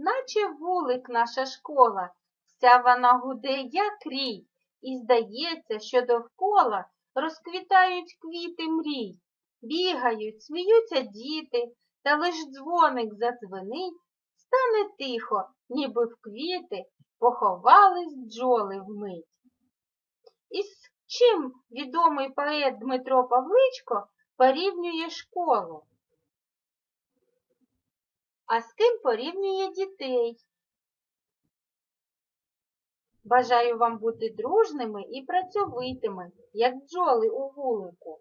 наче вулик наша школа, вся вона гуде, як рій, і здається, що довкола розквітають квіти мрій. Бігають, сміються діти, та лиш дзвоник задзвенить, стане тихо, ніби в квіти поховались бджоли вмить. І з чим відомий поет Дмитро Павличко порівнює школу? А з ким порівнює дітей? Бажаю вам бути дружними і працьовитими, як бджоли у вулику.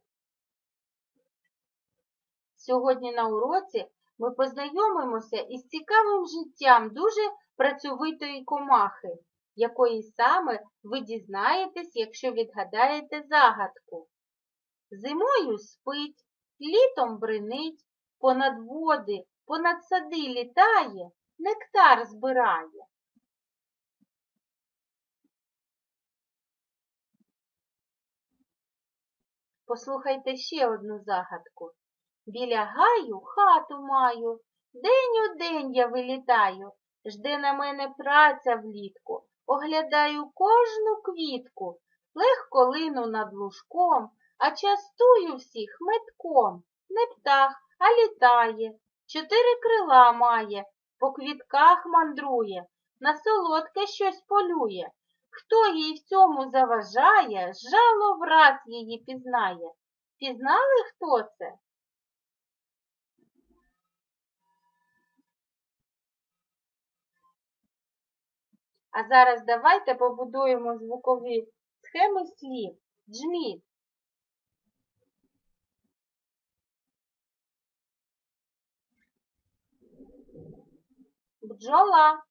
Сьогодні на уроці ми познайомимося із цікавим життям дуже працьовитої комахи, якої саме ви дізнаєтесь, якщо відгадаєте загадку. Зимою спить, літом бринить, понад води, понад сади літає, нектар збирає. Послухайте ще одну загадку. Біля гаю хату маю, день у день я вилітаю, жде на мене праця влітку, оглядаю кожну квітку, легко лину над лужком, а частую всіх метком. Не птах, а літає, чотири крила має, по квітках мандрує, на солодке щось полює. Хто їй в цьому заважає, жало враз її пізнає. Пізнали, хто це? А зараз давайте побудуємо звукові схеми слів. Джміль. Бджола.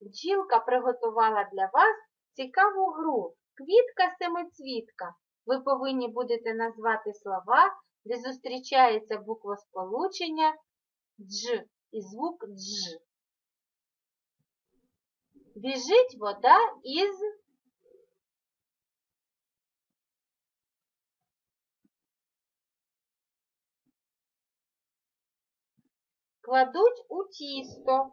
Бджілка приготувала для вас цікаву гру Квітка семицвітка. Ви повинні будете назвати слова, де зустрічається буквосполучення дж і звук дж. Біжить вода із кладуть у тісто.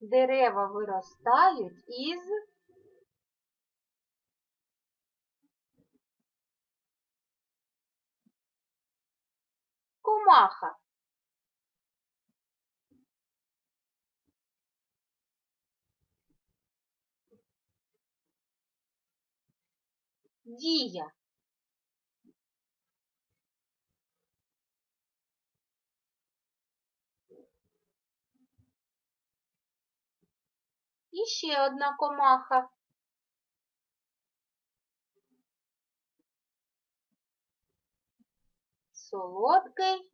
Дерева виростають із комаха. Дія. І ще одна комаха. Солодкий